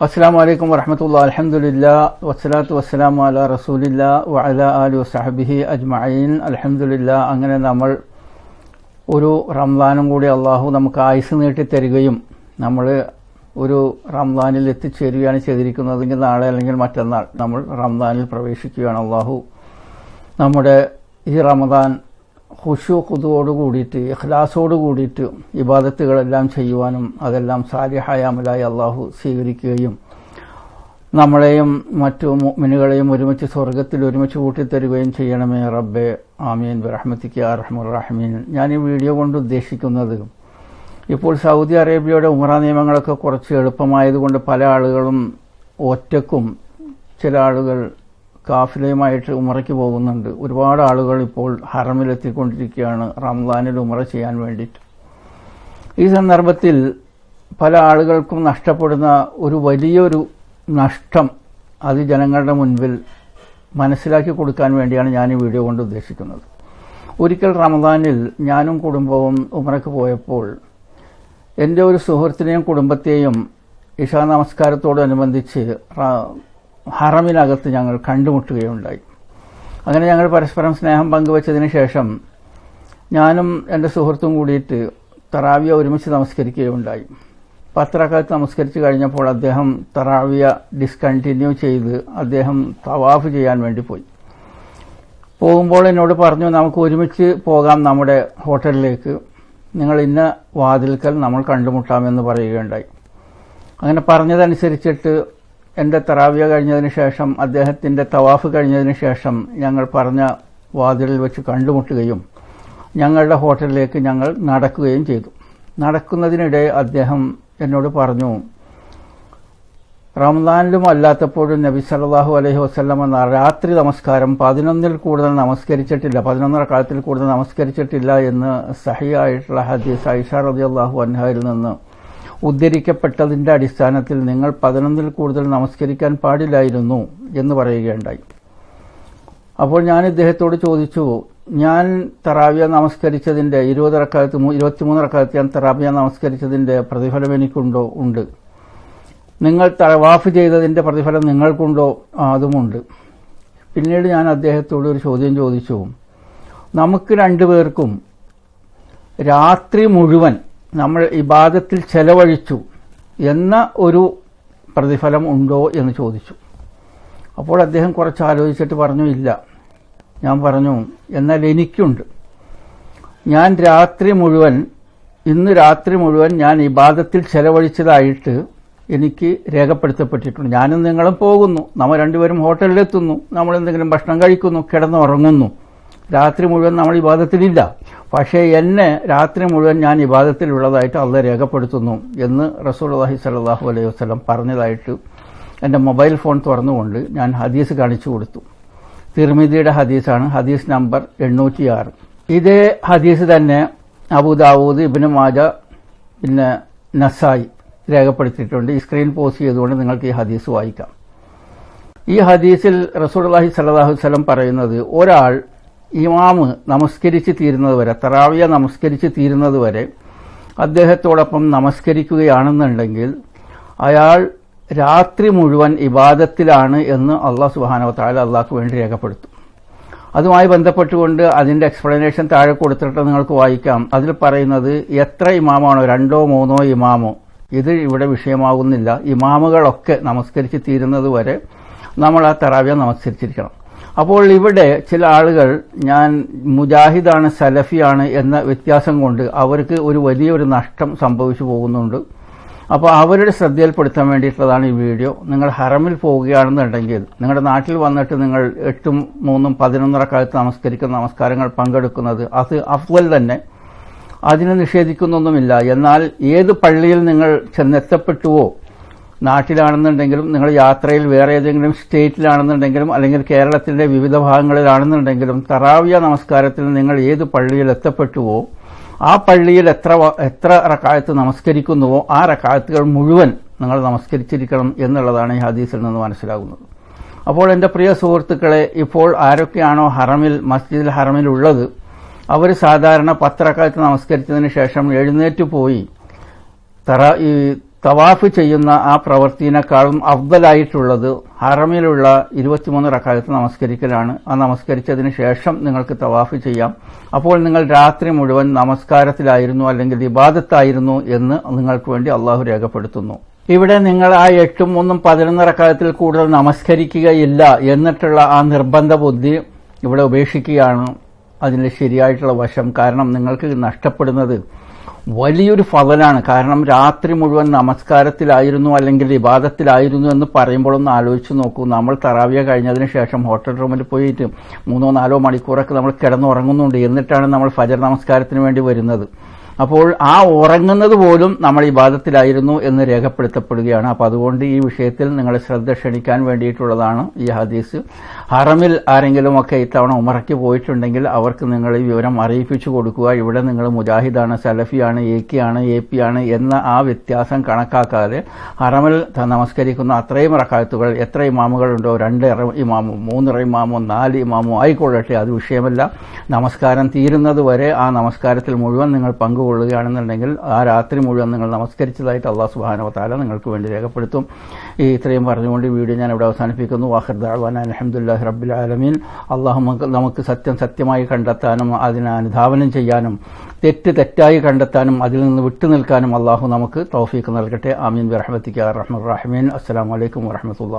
അസ്സാം വലൈക്കും വറഹമത്തുള്ള അലഹമുല്ല വസ്സലാത്തു വസ്സലാം അല റസൂലില്ല വഅല അലി വസഹബിഹി അജ്മഈൻ. അലഹമുല്ല അങ്ങനെ നമ്മൾ ഒരു റംസാനും കൂടി അള്ളാഹു നമുക്ക് ആയുസ് നീട്ടിത്തരികയും നമ്മൾ ഒരു റംസാനിൽ എത്തിച്ചേരുകയാണ് ചെയ്തിരിക്കുന്നതെങ്കിൽ നാളെ അല്ലെങ്കിൽ മറ്റന്നാൾ നമ്മൾ റംസാനിൽ പ്രവേശിക്കുകയാണ് അള്ളാഹു. നമ്മുടെ ഈ റമദാൻ ഹുഷു കുതുവോട് കൂടിയിട്ട് ഇഖ്ലാസോട് കൂടിയിട്ട് ഇബാദത്തുകളെല്ലാം ചെയ്യുവാനും അതെല്ലാം സാലിഹായ അമലായി അള്ളാഹു സ്വീകരിക്കുകയും നമ്മളെയും മറ്റു മിനുകളെയും ഒരുമിച്ച് സ്വർഗത്തിൽ ഒരുമിച്ച് കൂട്ടിത്തരുകയും ചെയ്യണമേ റബ്ബെ. ആമീൻ. ബിറഹ്മത്തിക്ക് അറഹമുറഹമീൻ ഞാൻ ഈ വീഡിയോ കൊണ്ട് ഉദ്ദേശിക്കുന്നത് ഇപ്പോൾ സൗദി അറേബ്യയുടെ ഉമറ നിയമങ്ങളൊക്കെ കുറച്ച് എളുപ്പമായതുകൊണ്ട് പല ആളുകളും ഒറ്റക്കും. ചില ആളുകൾ കാഫിലയുമായിട്ട് ഉമറയ്ക്ക് പോകുന്നുണ്ട്. ഒരുപാട് ആളുകൾ ഇപ്പോൾ ഹറമിലെത്തിക്കൊണ്ടിരിക്കുകയാണ്. റംസാനിൽ ഉമറ ചെയ്യാൻ വേണ്ടിയിട്ട്. ഈ സന്ദർഭത്തിൽ പല ആളുകൾക്കും നഷ്ടപ്പെടുന്ന ഒരു വലിയൊരു നഷ്ടം അത് ജനങ്ങളുടെ മുൻപിൽ മനസ്സിലാക്കി കൊടുക്കാൻ വേണ്ടിയാണ് ഞാൻ ഈ വീഡിയോ കൊണ്ട് ഉദ്ദേശിക്കുന്നത്. ഒരിക്കൽ റമദാനിൽ ഞാനും കുടുംബവും ഉമറയ്ക്ക് പോയപ്പോൾ എന്റെ ഒരു സുഹൃത്തിനെയും കുടുംബത്തെയും ഇഷാ നമസ്കാരത്തോടനുബന്ധിച്ച് ഹറമിനകത്ത് ഞങ്ങൾ കണ്ടുമുട്ടുകയുണ്ടായി. അങ്ങനെ ഞങ്ങൾ പരസ്പരം സ്നേഹം പങ്കുവച്ചതിന് ശേഷം ഞാനും എന്റെ സുഹൃത്തും കൂടിയിട്ട് തറാവിയ ഒരുമിച്ച് നമസ്കരിക്കുകയുണ്ടായി. പത്രക്കാലത്ത് നമസ്കരിച്ചു കഴിഞ്ഞപ്പോൾ അദ്ദേഹം തറാവിയ ഡിസ്കണ്ടിന്യൂ ചെയ്ത് അദ്ദേഹം തവാഫ് ചെയ്യാൻ വേണ്ടി പോയി. പോകുമ്പോൾ എന്നോട് പറഞ്ഞു നമുക്ക് ഒരുമിച്ച് പോകാം നമ്മുടെ ഹോട്ടലിലേക്ക്. നിങ്ങൾ ഇന്ന വാതിൽക്കൽ നമ്മൾ കണ്ടുമുട്ടാമെന്ന് പറയുകയുണ്ടായി. അങ്ങനെ പറഞ്ഞതനുസരിച്ചിട്ട് എന്റെ തറാവിയ കഴിഞ്ഞതിന് ശേഷം അദ്ദേഹത്തിന്റെ തവാഫ് കഴിഞ്ഞതിന് ശേഷം ഞങ്ങൾ പറഞ്ഞ വാതിലിൽ വെച്ച് കണ്ടുമുട്ടുകയും ഞങ്ങളുടെ ഹോട്ടലിലേക്ക് ഞങ്ങൾ നടക്കുകയും ചെയ്തു. നടക്കുന്നതിനിടെ അദ്ദേഹം എന്നോട് പറഞ്ഞു റംദാനിലും അല്ലാത്തപ്പോഴും നബി സല്ലാഹു അലൈഹി വസ്ലം എന്ന രാത്രി നമസ്കാരം പതിനൊന്നിൽ കൂടുതൽ നമസ്കരിച്ചിട്ടില്ല പതിനൊന്നര കാലത്തിൽ കൂടുതൽ നമസ്കരിച്ചിട്ടില്ല എന്ന് സഹിയായിട്ടുള്ള ഹദീസ് ഐഷ റതി അള്ളാഹു അൻഹയിൽ നിന്ന് ഉദ്ധരിക്കപ്പെട്ടതിന്റെ അടിസ്ഥാനത്തിൽ നിങ്ങൾ പതിനൊന്നിൽ കൂടുതൽ നമസ്കരിക്കാൻ പാടില്ലായിരുന്നു എന്ന് പറയുകയുണ്ടായി. അപ്പോൾ ഞാൻ ഇദ്ദേഹത്തോട് ചോദിച്ചു ഞാൻ തറാവിയ നമസ്കരിച്ചതിന്റെ ഇരുപത്തിമൂന്ന് റക്കാലത്ത് ഞാൻ തറാവിയ നമസ്കരിച്ചതിന്റെ പ്രതിഫലം എനിക്കുണ്ടോ? ഉണ്ട്. നിങ്ങൾ തറവാഫ് ചെയ്തതിന്റെ പ്രതിഫലം നിങ്ങൾക്കുണ്ടോ? അതുമുണ്ട്. പിന്നീട് ഞാൻ അദ്ദേഹത്തോട് ഒരു ചോദ്യം ചോദിച്ചു നമുക്ക് രണ്ടുപേർക്കും രാത്രി മുഴുവൻ നമ്മൾ ഇബാദത്തിൽ ചെലവഴിച്ചു എന്ന ഒരു പ്രതിഫലം ഉണ്ടോ എന്ന് ചോദിച്ചു. അപ്പോൾ അദ്ദേഹം കുറച്ച് ആലോചിച്ചിട്ട് പറഞ്ഞു ഇല്ല. ഞാൻ പറഞ്ഞു എന്നാൽ എനിക്കുണ്ട്. ഞാൻ രാത്രി മുഴുവൻ ഇന്ന് രാത്രി മുഴുവൻ ഞാൻ ഇബാദത്തിൽ ചെലവഴിച്ചതായിട്ട് എനിക്ക് രേഖപ്പെടുത്തപ്പെട്ടിട്ടുണ്ട്. ഞാനും നിങ്ങളും പോകുന്നു. നമ്മൾ രണ്ടുപേരും ഹോട്ടലിലെത്തുന്നു. നമ്മൾ എന്തെങ്കിലും ഭക്ഷണം കഴിക്കുന്നു കിടന്നുറങ്ങുന്നു. രാത്രി മുഴുവൻ നമ്മൾ ഇബാദത്തിലില്ല. പക്ഷേ എന്നെ രാത്രി മുഴുവൻ ഞാൻ ഇബാദത്തിലുള്ളതായിട്ട് അള്ള രേഖപ്പെടുത്തുന്നു എന്ന് റസൂൽ അള്ളാഹി സലാഹു അലൈഹി വസ്ലം പറഞ്ഞതായിട്ട് എന്റെ മൊബൈൽ ഫോൺ തുറന്നുകൊണ്ട് ഞാൻ ഹദീസ് കാണിച്ചു കൊടുത്തു. തിർമിതിയുടെ ഹദീസാണ് ഹദീസ് നമ്പർ എണ്ണൂറ്റിയാറ്. ഇതേ ഹദീസ് തന്നെ അബുദാവൂദ് ഇബിന് മാജ പിന്നെ നസായി രേഖപ്പെടുത്തിയിട്ടുണ്ട്. ഈ സ്ക്രീൻ പോസ്റ്റ് ചെയ്തുകൊണ്ട് നിങ്ങൾക്ക് ഈ ഹദീസ് വായിക്കാം. ഈ ഹദീസിൽ റസൂൽഹി സലാഹു വസ്ലം പറയുന്നത് ഒരാൾ ഇമാമ് നമസ്കരിച്ച് തീരുന്നത് വരെ തറാവിയ നമസ്കരിച്ച് തീരുന്നത് വരെ അദ്ദേഹത്തോടൊപ്പം നമസ്കരിക്കുകയാണെന്നുണ്ടെങ്കിൽ അയാൾ രാത്രി മുഴുവൻ ഇബാദത്തിലാണ് എന്ന് അള്ളാഹ് സുബാനോ താല അള്ളാഹ്ക്ക് വേണ്ടി രേഖപ്പെടുത്തും. അതുമായി ബന്ധപ്പെട്ടുകൊണ്ട് അതിന്റെ എക്സ്പ്ലനേഷൻ താഴെ കൊടുത്തിട്ട് നിങ്ങൾക്ക് വായിക്കാം. അതിൽ പറയുന്നത് എത്ര ഇമാമാണോ രണ്ടോ മൂന്നോ ഇമാമോ ഇത് ഇവിടെ വിഷയമാകുന്നില്ല. ഇമാമുകളൊക്കെ നമസ്കരിച്ച് തീരുന്നത് വരെ നമ്മൾ ആ തറാവിയ നമസ്കരിച്ചിരിക്കണം. അപ്പോൾ ഇവിടെ ചില ആളുകൾ ഞാൻ മുജാഹിദാണ് സലഫിയാണ് എന്ന വ്യത്യാസം കൊണ്ട് അവർക്ക് ഒരു വലിയൊരു നഷ്ടം സംഭവിച്ചു പോകുന്നുണ്ട്. അപ്പോൾ അവരുടെ ശ്രദ്ധയിൽപ്പെടുത്താൻ വേണ്ടിയിട്ടുള്ളതാണ് ഈ വീഡിയോ. നിങ്ങൾ ഹറമിൽ പോവുകയാണെന്നുണ്ടെങ്കിൽ നിങ്ങളുടെ നാട്ടിൽ വന്നിട്ട് നിങ്ങൾ എട്ടും മൂന്നും പതിനൊന്നര കാലത്ത് നമസ്കരിക്കുന്ന നമസ്കാരങ്ങൾ പങ്കെടുക്കുന്നത് അത് അഫ്വൽ തന്നെ. അതിനെ നിഷേധിക്കുന്നൊന്നുമില്ല. എന്നാൽ ഏത് പള്ളിയിൽ നിങ്ങൾ ചെന്നെത്തപ്പെട്ടുവോ നാട്ടിലാണെന്നുണ്ടെങ്കിലും നിങ്ങൾ യാത്രയിൽ വേറെ ഏതെങ്കിലും സ്റ്റേറ്റിലാണെന്നുണ്ടെങ്കിലും അല്ലെങ്കിൽ കേരളത്തിന്റെ വിവിധ ഭാഗങ്ങളിലാണെന്നുണ്ടെങ്കിലും തറാവിയ നമസ്കാരത്തിൽ നിങ്ങൾ ഏത് പള്ളിയിൽ എത്തപ്പെട്ടുവോ ആ പള്ളിയിൽ എത്ര എത്ര റക്കായത്ത് നമസ്കരിക്കുന്നുവോ ആ റക്കായത്തുകൾ മുഴുവൻ നിങ്ങൾ നമസ്കരിച്ചിരിക്കണം എന്നുള്ളതാണ് ഈ ഹദീസിൽ നിന്ന് മനസ്സിലാകുന്നത്. അപ്പോൾ എന്റെ പ്രിയ സുഹൃത്തുക്കളെ ഇപ്പോൾ ആരൊക്കെയാണോ ഹറമിൽ മസ്ജിദിൽ ഹറമിൽ ഉള്ളത് അവർ സാധാരണ പത്തറക്കാലത്ത് നമസ്കരിച്ചതിന് ശേഷം എഴുന്നേറ്റ് പോയി തറ ഈ തവാഫ് ചെയ്യുന്ന ആ പ്രവൃത്തിയെക്കാളും അഫ്ദലായിട്ടുള്ളത് ഹറമിലുള്ള ഇരുപത്തിമൂന്ന് റക്കാലത്ത് നമസ്കരിക്കലാണ്. ആ നമസ്കരിച്ചതിന് ശേഷം നിങ്ങൾക്ക് തവാഫ് ചെയ്യാം. അപ്പോൾ നിങ്ങൾ രാത്രി മുഴുവൻ നമസ്കാരത്തിലായിരുന്നു അല്ലെങ്കിൽ വിവാദത്തായിരുന്നു എന്ന് നിങ്ങൾക്ക് വേണ്ടി അള്ളാഹു രേഖപ്പെടുത്തുന്നു. ഇവിടെ നിങ്ങൾ ആ എട്ടും ഒന്നും പതിനൊന്ന് റക്കാലത്തിൽ കൂടുതൽ നമസ്കരിക്കുകയില്ല എന്നിട്ടുള്ള ആ നിർബന്ധ ബുദ്ധി ഇവിടെ ഉപേക്ഷിക്കുകയാണ്. അതിന്റെ ശരിയായിട്ടുള്ള വശം കാരണം നിങ്ങൾക്ക് നഷ്ടപ്പെടുന്നത് വലിയൊരു ഫലനാണ് കാരണം രാത്രി മുഴുവൻ നമസ്കാരത്തിലായിരുന്നു അല്ലെങ്കിൽ വിവാദത്തിലായിരുന്നു എന്ന് പറയുമ്പോൾ ഒന്ന് ആലോചിച്ച് നോക്കൂ. നമ്മൾ തറാവിയ കഴിഞ്ഞതിന് ശേഷം ഹോട്ടൽ റൂമിൽ പോയിട്ട് മൂന്നോ നാലോ മണിക്കൂറൊക്കെ നമ്മൾ കിടന്നുറങ്ങുന്നുണ്ട്. എന്നിട്ടാണ് നമ്മൾ ഫജർ നമസ്കാരത്തിന് വേണ്ടി വരുന്നത്. അപ്പോൾ ആ ഉറങ്ങുന്നത് പോലും നമ്മൾ ഇബാദത്തിലായിരുന്നു എന്ന് രേഖപ്പെടുത്തപ്പെടുകയാണ്. അപ്പോൾ അതുകൊണ്ട് ഈ വിഷയത്തിൽ നിങ്ങൾ ശ്രദ്ധ ക്ഷണിക്കാൻ വേണ്ടിയിട്ടുള്ളതാണ് ഈ ഹദീസ്. ഹറമിൽ ആരെങ്കിലും ഒക്കെ ഇത്തവണ ഉമറയ്ക്ക് പോയിട്ടുണ്ടെങ്കിൽ അവർക്ക് നിങ്ങൾ ഈ വിവരം അറിയിപ്പിച്ചു കൊടുക്കുക. ഇവിടെ നിങ്ങൾ മുജാഹിദാണ് സലഫിയാണ് എ കെ ആണ് എ പി ആണ് എന്ന ആ വ്യത്യാസം കണക്കാക്കാതെ ഹറമിൽ നമസ്കരിക്കുന്ന അത്രയും റക്കാത്തുകൾ എത്ര ഇമാമുകളുണ്ടോ? രണ്ട് ഇമാമോ മൂന്ന് ഇമാമോ നാല് ഇമാമോ ആയിക്കൊള്ളട്ടെ. അത് വിഷയമല്ല. നമസ്കാരം തീരുന്നത് വരെ ആ നമസ്കാരത്തിൽ മുഴുവൻ നിങ്ങൾ പങ്കുകൊള്ളുകയാണെന്നുണ്ടെങ്കിൽ ആ രാത്രി മുഴുവൻ നിങ്ങൾ നമസ്കരിച്ചതായിട്ട് അള്ളാഹു സുബാനോ താല നിങ്ങൾക്ക് വേണ്ടി രേഖപ്പെടുത്തും. ഈ ഇത്രയും പറഞ്ഞുകൊണ്ട് വീഡിയോ ഞാൻ ഇവിടെ അവസാനിപ്പിക്കുന്നു വാഹിർ ദാഴ്വാൻ അലഹമുല്ലാഹി റബ്ബുൽ ആലമീൻ. അള്ളാഹു നമുക്ക് സത്യം സത്യമായി കണ്ടെത്താനും അതിനെ അനുധാവനം ചെയ്യാനും തെറ്റ് തെറ്റായി കണ്ടെത്താനും അതിൽ നിന്ന് വിട്ടുനിൽക്കാനും അള്ളാഹു നമുക്ക് തൗഫീക്ക് നൽകട്ടെ. ആമീൻ. ബിറഹമത്തിക്ക് റഹ്മൻ റഹ്മീൻ. അസ്സാം വലൈക്കും വറഹമത്തുള്ള